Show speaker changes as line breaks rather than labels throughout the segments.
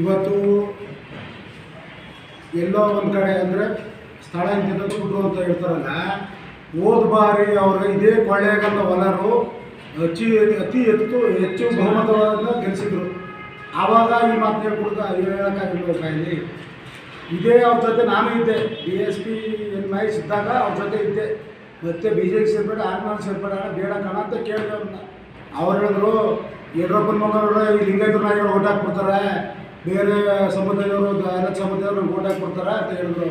ಇವತ್ತು ಎಲ್ಲೋ ಒಂದು ಕಡೆ ಅಂದರೆ ಸ್ಥಳ ಇಂತಿದ್ದು ದುಡ್ಡು ಅಂತ ಹೇಳ್ತಾರಲ್ಲ, ಹೋದ ಬಾರಿ ಅವರು ಇದೇ ಕೊಳ್ಳೇಗಾಲದ ಹೊಲರು ಅತಿ ಅತಿ ಹೆಚ್ಚು ಹೆಚ್ಚು ಬಹುಮತವನ್ನು ಗೆಲ್ಲಿಸಿದ್ರು ಆವಾಗ ಈ ಮಾತು ಹೇಳ್ಕೊಡ್ತಾ ಹೇಳೋಕ್ಕಾಗಿಲ್ಲ ಕಾಯಿಲಿ ಇದೇ ಅವ್ರ ಜೊತೆ ನಾನು ಇದ್ದೆ B S P N Mahesh ಇದ್ದಾಗ ಅವ್ರ ಜೊತೆ ಇದ್ದೆ. ಮತ್ತೆ ಬಿ ಜೆ ಪಿ ಸೇರ್ಬೇಡ ಆರ್ಮಾನ್ ಸೇರ್ಬೇಡ, ಬೇಡ ಕಣ ಅಂತ ಕೇಳಿದೆ ಅವ್ರನ್ನ ಅವ್ರು ಹೇಳಿದ್ರು ಯಡಿಯೂರಪ್ಪನ ಮಗ ಈ ಲಿಂಗಾಯತ ನಾಯಿಗಳು ಓಟ್ ಹಾಕ್ಬಿಡ್ತಾರೆ. ಬೇರೆ ಸಮುದಾಯದವರು ಎಲ್ಲ ಸಮುದಾಯದವರು ಓಟ್ ಹಾಕ್ಬಿಡ್ತಾರೆ ಅಂತ ಹೇಳಿದ್ರು.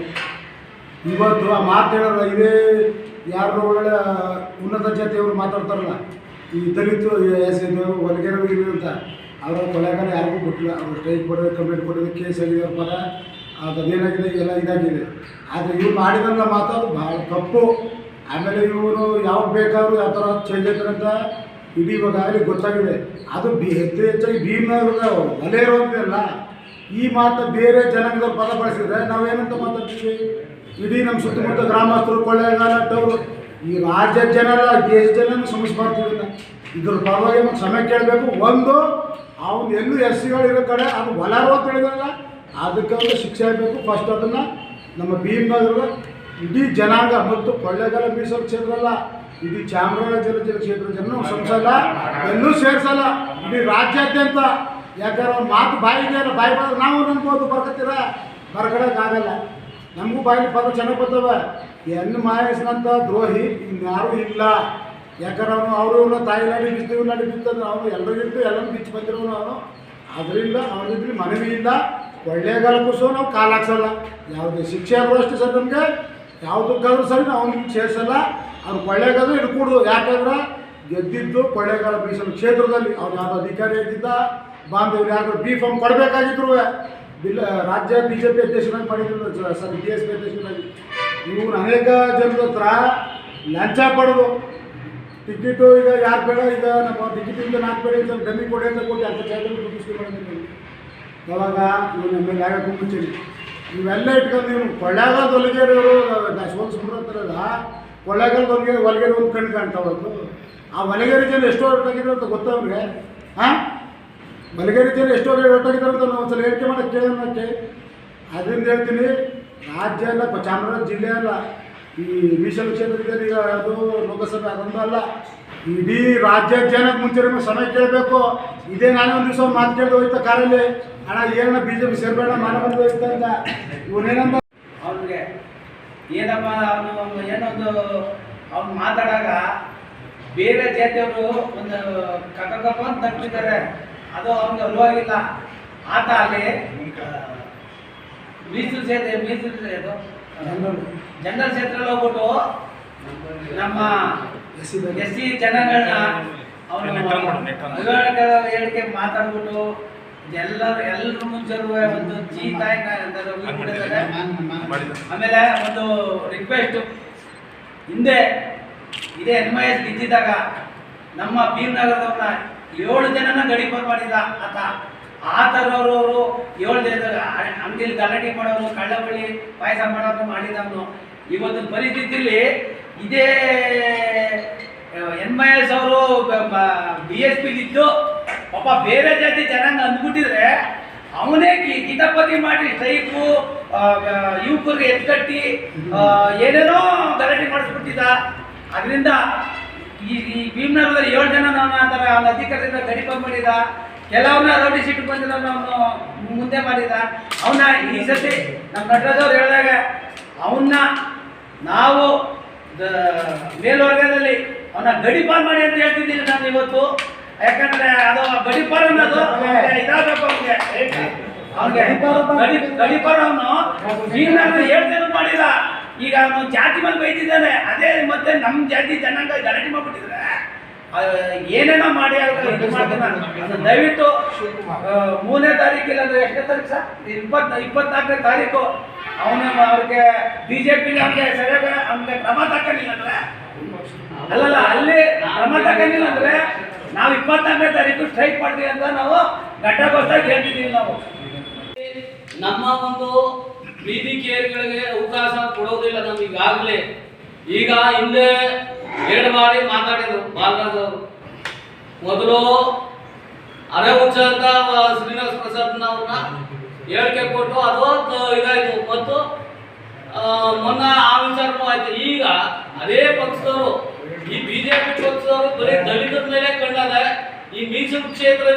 ಇವತ್ತು ಆ ಮಾತು ಹೇಳೋಲ್ಲ ಇದೇ ಯಾರು ಒಳ್ಳೆ ಉನ್ನತ ಜಾತಿಯವರು ಮಾತಾಡ್ತಾರಲ್ಲ, ಈ ದಲಿತು ಎಸ್ ಅಂತ ಅವರ ಕೊಲೆಗಾರ ಯಾರಿಗೂ ಕೊಟ್ಟಿಲ್ಲ. ಅವ್ರು ಸ್ಟ್ರೈಕ್ ಕೊಡೋದು, ಕಂಪ್ಲೇಂಟ್ ಕೊಡೋದು, ಕೇಸ್ ಆಗಿದೆ ಪರ ಅದೇನಾಗಿದೆ, ಎಲ್ಲ ಇದಾಗಿದೆ. ಆದರೆ ಇವ್ರು ಮಾಡಿದ್ರಲ್ಲ ಮಾತಾಡೋದು ಭಾಳ ತಪ್ಪು. ಆಮೇಲೆ ಇವರು ಯಾವಾಗ ಬೇಕಾದ್ರೂ ಯಾವ ಥರ ಚೇಂಜ್ ಆಗ್ತಾರೆ ಇಡೀ ಇವಾಗ ಗೊತ್ತಾಗಿದೆ. ಅದು ಬಿ ಹೆಚ್ಚು ಹೆಚ್ಚಾಗಿ ಭೀಮನಗರದ ಒಲೆ ಇರೋದಿಲ್ಲ ಈ ಮಾತು ಬೇರೆ ಜನಾಂಗದವ್ರು ಪದ ಬಳಸಿದ್ರೆ ನಾವೇನಂತ ಮಾತಾಡ್ತೀವಿ? ಇಡೀ ನಮ್ಮ ಸುತ್ತಮುತ್ತ ಗ್ರಾಮಸ್ಥರು ಕೊಳ್ಳೇಗಾಲ ಟವರು ಈ ರಾಜ್ಯ ಜನರ, ದೇಶ ಜನ ಸಮಸ್ಯೆ ನಾವು. ಇದ್ರ ಪರವಾಗಿ ನಮ್ಗೆ ಸಮಯ ಕೇಳಬೇಕು. ಒಂದು ಅವ್ನು ಎಲ್ಲೂ ಎಸ್ ಸಿಗಳಿರೋ ಕಡೆ ಅದು ಹೊಲರು ಅಂತ ಹೇಳಿದ್ರಲ್ಲ ಅದಕ್ಕೆ ಒಂದು ಶಿಕ್ಷೆ ಆಗಬೇಕು. ಫಸ್ಟ್ ಅದನ್ನು ನಮ್ಮ ಭೀಮನಗರದ ಇಡೀ ಜನಾಂಗ ಮತ್ತು ಕೊಳ್ಳೆಗಾಲ ಮೀಸಲು ಕ್ಷೇತ್ರ ಅಲ್ಲ ಇಡೀ ಚಾಮರಾಜನಗರ ಕ್ಷೇತ್ರ ಜನ ಸಂಸಲ್ಲ ಎಲ್ಲೂ ಸೇರಿಸಲ್ಲ. ಇಡೀ ರಾಜ್ಯಾದ್ಯಂತ. ಯಾಕಂದ್ರೆ ಅವ್ರ ಮಾತು ಬಾಯಿಗೆ ಅಲ್ಲ ಬಾಯಿ ಬಂದ್ರೆ ನಾವು ಅನ್ಬೋದು ಬರ್ಕತ್ತೀರ. ಬರ್ಕಡಕ್ಕಾಗಲ್ಲ. ನಮಗೂ ಬಾಯಿ ಪದ ಚೆನ್ನಾಗಿ ಬರ್ತವೆ ಹೆಣ್ಣು ಮಾಯಿಸಿದಂಥ ದ್ರೋಹಿ ಇನ್ಯಾರೂ ಇಲ್ಲ. ಯಾಕಂದ್ರೆ ಅವನು ಅವರು ಇವ್ರನ್ನ ತಾಯಿ ನಾಡಿ ಬಿದ್ದು ನಾಡಿ ಬಿತ್ತಂದ್ರೆ ಅವನು ಎಲ್ಲರಿಗಿಂತ ಎಲ್ಲರೂ ಬಿಚ್ಚಿ ಬಂದಿರೋನು ಅವನು. ಅದರಿಂದ ಅವನಿದ್ರಿ ಮನವಿಯಿಂದ ಕೊಳ್ಳೇಗಾಲಕ್ಕೂ ಸಹ ನಾವು ಕಾಲು ಹಾಕ್ಸಲ್ಲ. ಯಾವುದೇ ಶಿಕ್ಷೆ ಆದರೂ ಅಷ್ಟೇ ಸರ್ ನಮಗೆ. ಯಾವುದಕ್ಕಾದ್ರೂ ಸರಿ ನಾವು ಅವ್ನಿಗೆ ಸೇರಿಸಲ್ಲ. ಅವ್ರು ಕೊಳ್ಳೇಗಾಲು ಇಟ್ಕೊಡ್ದು ಯಾಕಂದ್ರೆ ಗೆದ್ದಿದ್ದು ಕೊಳ್ಳೇಗಾಲ ಮೀಸಲು ಕ್ಷೇತ್ರದಲ್ಲಿ ಅವ್ರು ಯಾರು ಅಧಿಕಾರಿ ಆಗಿದ್ದ, ಬಾಂಧವ್ರು ಯಾರು ಬಿ ಫಾರ್ಮ್ ಕೊಡಬೇಕಾಗಿದ್ರು. ಬಿಲ್, ರಾಜ್ಯ ಬಿ ಜೆ ಪಿ ಅಧ್ಯಕ್ಷರಾಗಿ ಮಾಡಿದ್ರು ಸರ್ ಬಿ ಎಸ್ ಪಿ ಅಧ್ಯಕ್ಷರಾಗಿ. ಇವ್ರು ಅನೇಕ ಜನರ ಹತ್ರ ಲಂಚ ಪಡೆದು, ಟಿಕೆಟು ಈಗ ಯಾರು ಬೇಡ, ಈಗ ನಮ್ಮ ಟಿಕೆಟಿಂದ ನಾಲ್ಕು ಬೇಡ ಅಂತ ಡಮ್ಮಿ ಕೊಡಿ ಅಂತ ಕೊಟ್ಟು ಅಂತ ಜಾಗದಲ್ಲಿ ಮುಗಿಸ್ಕೊಂಡು ಮಾಡಿದ್ದೀನಿ ಅವಾಗ ಇವನು ಎಂ ಎಲ್ ಆಗಕ್ಕೆ ಮುಂಚೆ ಇವೆಲ್ಲ ಇಟ್ಕೊಂಡು ನೀವು ಕೊಳ್ಳೇಗಾಲ ಹೊಲಿಗೆರೆಯವರು ಸೋಲ್ ಸುಂದ್ರತ್ತರಲ್ಲ ಕೊಳ್ಳೇಗಾಲ ಹೊಲಿಗೆ ಹೊಲಿಗೆರೆ ಒಂದು ಕಣ್ಣು ಕಾಣ್ತಾವತ್ತು ಆ ಮಲಗೇರಿ ಜನ ಎಷ್ಟು ಹೊರಟಾಗಿದ್ರು ಅಂತ ಗೊತ್ತಾ ಅವ್ರಿಗೆ ಹಾಂ? ಹೊಲಿಗೆರೆ ಜನ ಎಷ್ಟು ಹೊರಟಾಗಿದ್ದಾರೆ ಅಂತ ನಾವು ಒಂದ್ಸಲ ಹೇಳಿಕೆ ಮಾಡೋಕ್ಕೆ ಕೇಳೋಣಕ್ಕೆ ಅದರಿಂದ ಹೇಳ್ತೀನಿ, ರಾಜ್ಯ ಅಲ್ಲ ಚಾಮರಾಜ ಜಿಲ್ಲೆ ಅಲ್ಲ, ಈ ಮೀಸಲು ಕ್ಷೇತ್ರದಲ್ಲಿ ಅದು ಲೋಕಸಭೆ ಅದೊಂದು ಅಲ್ಲ. ಇಡೀ ರಾಜ್ಯ ಜನಕ್ಕೆ ಮುಂಚೆ ಸಮಯ ಕೇಳಬೇಕು. ಇದೇ ನಾನೇ ಒಂದು ದಿವಸ ಮಾತು ಕೇಳಿದ ಹೋಯ್ತಾ ಕಾರಲ್ಲಿ. ಅಣ್ಣ ಏನ ಬಿ ಜೆ ಪಿ ಸೇರ್ಬೇಡ ಮಾನ ಬಂದು ಹೋಯ್ತಾ ಅಂತ. ಇವನೇನಂದ
ಅವ್ನಿಗೆ ಏನಪ್ಪ ಅವನು ಏನೊಂದು ಅವ್ನು ಮಾತಾಡಾಗ ಬೇರೆ ಜಾತಿಯವರು ಒಂದು ಕಕ್ಕಪ್ಪ ಅಂತ ತಪ್ಪಿದ್ದಾರೆ ಅದು ಅವ್ನಿಗೆ ಅಲುವಾಗಿಲ್ಲ ಆತ ಅಲ್ಲಿ ಮೀಸಲು ಸೇತುವೆ ಮೀಸಲು ಸೇತು ಜನರಲ್ ಸೇತುವೆ ಹೋಗ್ಬಿಟ್ಟು ನಮ್ಮ
ಎಸ್ ಸಿ
ಜನಗಳನ್ನ ಅವನು. ಹೇಳಿಕೆ ಮಾತಾಡ್ಬಿಟ್ಟು ಎಲ್ಲರೂ ಎಲ್ಲರೂ ಮುಂಚೆನೂ ಒಂದು ಜೀ ತಾಯಿ ಆಮೇಲೆ ಒಂದು ರಿಕ್ವೆಸ್ಟ್ ಹಿಂದೆ ಇದೇ ಎನ್ ವೈ ಎಸ್ ಗೆದ್ದಿದ್ದಾಗ ನಮ್ಮ ಭೀಮನಗರದವ್ರನ್ನ ಏಳು ಜನನ ಗಡಿಪಾರು ಮಾಡಿದ ಆತ. ಆ ಥರದವರು ಏಳು ಜನ ಅಂಗಡಿಲಿ ಗಲಾಟೆ ಮಾಡೋರು ಕಳ್ಳಬಳ್ಳಿ ಪಾಯಸ ಮಾಡೋರು ಮಾಡಿದವನು. ಇವತ್ತು ಪರಿಸ್ಥಿತಿಲಿ ಇದೇ ಎನ್ ವೈ ಎಸ್ ಅವರು ಬಿ ಎಸ್ ಪಿ ಇದ್ದು ಪಾಪ ಬೇರೆ ಜಾತಿ ಜನಾಂಗ ಅಂದ್ಬಿಟ್ಟಿದ್ರೆ ಅವನೇ ಕಿತಾಪತಿ ಮಾಡಿ ಸ್ಟ್ರೈಕು ಯುವಕರಿಗೆ ಎತ್ಕಟ್ಟಿ ಏನೇನೋ ಗಲಾಟೆ ಮಾಡಿಸ್ಬಿಟ್ಟಿದ್ದ. ಅದರಿಂದ ಈ ಈ ಭೀಮನಗರದಲ್ಲಿ ಏಳು ಜನ ನಾನು ಆ ಅವನ ಅಧಿಕಾರದಿಂದ ಗಡಿಪಾರು ಮಾಡಿದ. ಕೆಲವನ್ನ ರೌಡಿ ಸೀಟ್ ಬಂದಿಲ್ಲ, ಅವನು ಮುಂದೆ ಮಾಡಿದ. ಅವನ್ನ ಈ ಸತಿ ನಮ್ಮ ನಟರಾಜವ್ರು ಹೇಳಿದಾಗ ಅವನ್ನ ನಾವು ಮೇಲ್ವರ್ಗದಲ್ಲಿ ಅವನ್ನ ಗಡಿಪಾರು ಮಾಡಿ ಅಂತ ಹೇಳ್ತಿದ್ದೀನಿ ನಾನು ಇವತ್ತು. ಯಾಕಂದ್ರೆ ಅದು ಗಡಿಪಾರ ಅನ್ನೋದು ಇದಾಗಬೇಕು ಅವ್ನಿಗೆ. ಅವ್ನಿಗೆ ಗಡಿ ಗಡಿಪಾರ ಅವನು. ಭೀಮನಗರ ಹೇಳ್ತೇನೆ ಮಾಡಿಲ್ಲ. ಈಗ ಅವನು ಜಾತಿ ಮೇಲೆ ಬೈದಿದ್ದಾನೆ. ಅದೇ ಮತ್ತೆ ನಮ್ಮ ಜಾತಿ ಜನಾಂಗ ಗಲಾಟೆ ಮಾಡ್ಬಿಟ್ಟಿದ್ರೆ ಏನೇನೋ ಮಾಡಿ ಇದು ದಯವಿಟ್ಟು ಮೂರನೇ ತಾರೀಕು ಇಲ್ಲಾಂದ್ರೆ ಎಷ್ಟನೇ ತಾರೀಕು ಸರ್? ಇಪ್ಪತ್ ಇಪ್ಪತ್ನಾಲ್ಕನೇ ತಾರೀಕು. ಅವನ ಅವ್ರಿಗೆ ಬಿ ಜೆ ಪಿ ಅವ್ನಿಗೆ ಸರಿಯಾಗಿ ಅವ್ನಿಗೆ ಕ್ರಮ ತಕ್ಕಿಲ್ಲ ಅಂದ್ರೆ? ಅಲ್ಲಲ್ಲ, ಅಲ್ಲಿ ಕ್ರಮ ತಕ್ಕಿಲ್ಲ ಅಂದ್ರೆ ನಾವು ಇಪ್ಪತ್ತನೇ ತಾರೀಕು ಸ್ಟ್ರೈಕ್ ಮಾಡ್ತೀವಿ ಅಂತ ನಾವು ಘಟಕೋಸ್ತಾಗಿ ಹೇಳ್ತಿದ್ದೀವಿ ನಾವು.
ನಮ್ಮ ಒಂದು ಬೀದಿ ಕೇರ್ಗಳಿಗೆ ಅವಕಾಶ ಕೊಡೋದಿಲ್ಲ ನಮ್ಗೆ ಈಗಾಗಲೇ. ಈಗ ಹಿಂದೆ ಎರಡು ಬಾರಿ ಮಾತಾಡಿದ್ರು ಬಾಲರಾಜ್ ಅವರು. ಮೊದಲು ಅರೆ ಹುಚ್ಚ ಅಂತ ಶ್ರೀನಿವಾಸ ಪ್ರಸಾದ್ ಮಲ್ಲಿಕಾರ್ಜುನ ಅವ್ರನ್ನ ಹೇಳಿಕೆ ಕೊಟ್ಟು ಅದು ಇದಾಯಿತು. ಮತ್ತು ಮೊನ್ನೆ ಆ ವಿಚಾರನೂ ಆಯ್ತು. ಈಗ ಅದೇ ಪಕ್ಷದವರು ಈ ಬಿಜೆಪಿ ಪಕ್ಷದವರು ಬರೀ ದಲಿತರ ಮೇಲೆ ಕಣ್ಣದ ಈ ಮೀಸಲು ಕ್ಷೇತ್ರ